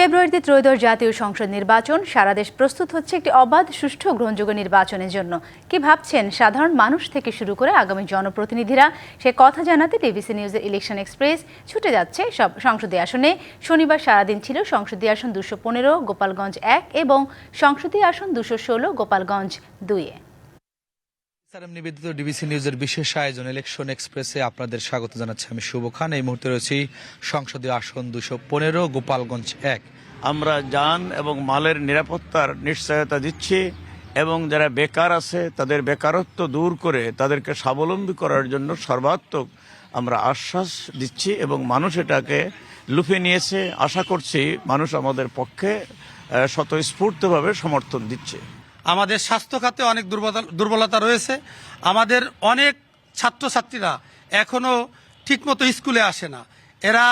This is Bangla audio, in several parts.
ফেব্রুয়ারিতে ত্রয়োদশ জাতীয় সংসদ নির্বাচন। সারা দেশ প্রস্তুত হচ্ছে একটি অবাধ, সুষ্ঠু, গ্রহণযোগ্য নির্বাচনের জন্য। কি ভাবছেন সাধারণ মানুষ থেকে শুরু করে আগামী জনপ্রতিনিধিরা? সে কথা জানাতে টিভিসি নিউজের ইলেকশন এক্সপ্রেস ছুটে যাচ্ছে সব সংসদীয় আসনে। শনিবার সারাদিন ছিল সংসদীয় আসন দুশো পনেরো, গোপালগঞ্জ এক এবং সংসদীয় আসন দুশো ষোলো, গোপালগঞ্জ দুইয়ে নিবেদিত ডিবিসি নিউজের বিশেষ আয়োজন, ইলেকশন এক্সপ্রেসে আপনাদের স্বাগত জানাচ্ছি আমি শুভ খান। এই মুহূর্তে রয়েছি সংসদীয় আসন দুশো পনেরো, গোপালগঞ্জ এক। আমরা যান এবং মালের নিরাপত্তার নিশ্চয়তা দিচ্ছি এবং যারা বেকার আছে, তাদের বেকারত্ব দূর করে তাদেরকে স্বাবলম্বী করার জন্য সর্বাত্মক আমরা আশ্বাস দিচ্ছি এবং মানুষ এটাকে লুফে নিয়েছে। আশা করছি মানুষ আমাদের পক্ষে স্বতঃস্ফূর্তভাবে সমর্থন দিচ্ছে। আমাদের স্বাস্থ্য খাতে অনেক দুর্বলতা রয়েছে। আমাদের অনেক ছাত্রছাত্রীরা এখনও ঠিকমতো স্কুলে আসে না। এরা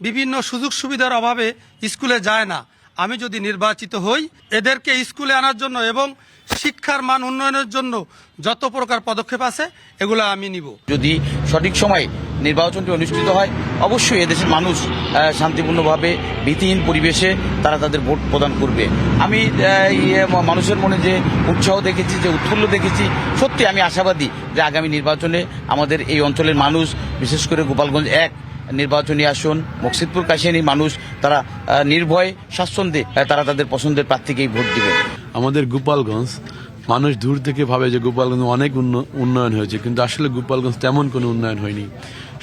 বিভিন্ন সুযোগ সুবিধার অভাবে স্কুলে যায় না। আমি যদি নির্বাচিত হই, এদেরকে স্কুলে আনার জন্য এবং শিক্ষার মান উন্নয়নের জন্য যত প্রকার পদক্ষেপ আছে, এগুলো আমি নিব। যদি সঠিক সময়ে নির্বাচনটি অনুষ্ঠিত হয়, অবশ্যই এদেশের মানুষ শান্তিপূর্ণভাবে, ভীতিহীন পরিবেশে তারা তাদের ভোট প্রদান করবে। আমি মানুষের মনে যে উৎসাহ দেখেছি, যে উৎফুল্ল দেখেছি, সত্যি আমি আশাবাদী যে আগামী নির্বাচনে আমাদের এই অঞ্চলের মানুষ, বিশেষ করে গোপালগঞ্জ এক নির্বাচনী আসন, মকসিদপুর কাশিয়ানি মানুষ, তারা নির্ভয়ে স্বাচ্ছন্দ্যে তারা তাদের পছন্দের প্রার্থীকেই ভোট দিবে। আমাদের গোপালগঞ্জ, মানুষ দূর থেকে ভাবে যে গোপালগঞ্জ অনেক উন্ন- উন্নয়ন হয়েছে, কিন্তু আসলে গোপালগঞ্জ তেমন কোনো উন্নয়ন হয়নি।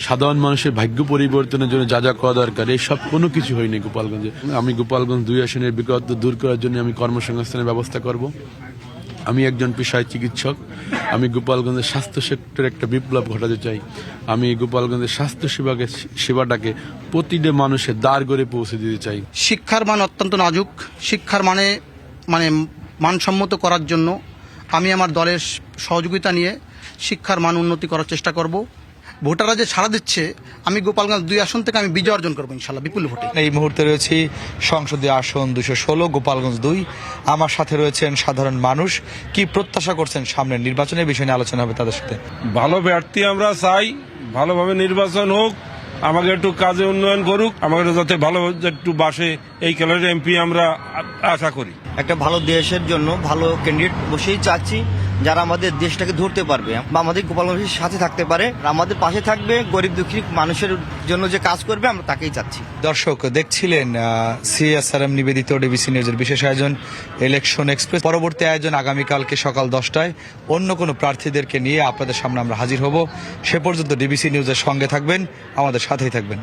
সাধারণ মানুষের ভাগ্য পরিবর্তনের জন্য যা যা করা দরকার এইসব কোনো কিছু হয়নি গোপালগঞ্জে। আমি গোপালগঞ্জ দুই আসনের বিগত দূর করার জন্য আমি কর্মসংস্থানের ব্যবস্থা করব। আমি একজন পেশায় চিকিৎসক। আমি গোপালগঞ্জের স্বাস্থ্য সেক্টরে একটা বিপ্লব ঘটাতে চাই। আমি গোপালগঞ্জের স্বাস্থ্য সেবাকে, সেবাটাকে প্রতিটা মানুষের দ্বার করে পৌঁছে দিতে চাই। শিক্ষার মান অত্যন্ত নাজুক। শিক্ষার মানে মানে মানসম্মত করার জন্য আমি আমার দলের সহযোগিতা নিয়ে শিক্ষার মান উন্নতি করার চেষ্টা করব। ভোটাররা যে সাড়া দিচ্ছে আমি গোপালগঞ্জ দুই আসন থেকে আমি বিজয় অর্জন করব ইনশাল্লাহ বিপুল ভোটে। এই মুহূর্তে রয়েছি সংসদীয় আসন দুশো ষোলো গোপালগঞ্জ দুই। আমার সাথে রয়েছেন সাধারণ মানুষ। কি প্রত্যাশা করছেন সামনের নির্বাচনের বিষয় নিয়ে আলোচনা হবে তাদের সাথে। ভালো প্রার্থী আমরা চাই। ভালোভাবে নির্বাচন হোক আমাকে একটু কাজে উন্নয়ন করুক আমাকে যাতে ভালো একটু বাসে এই খেলার এমপি আমরা আশা করি। একটা ভালো দেশের জন্য ভালো ক্যান্ডিডেট বসেই চাচ্ছি। যারা আমাদের দেশটাকে ধরতে পারবে বা আমাদের গোপালগঞ্জের সাথে থাকতে পারে আমাদের পাশে থাকবে গরিব দুঃখী মানুষের জন্য যে কাজ করবে, আমরা তাকেই চাচ্ছি। দর্শক, দেখছিলেন সিএসআরএম নিবেদিত ডিবিসি নিউজের বিশেষ আয়োজন ইলেকশন এক্সপ্রেস পরবর্তী আয়োজন আগামীকালকে সকাল দশটায়। অন্য কোনো প্রার্থীদেরকে নিয়ে আপনাদের সামনে আমরা হাজির হব। সে পর্যন্ত ডিবিসি নিউজের সঙ্গে থাকবেন, আমাদের সাথেই থাকবেন।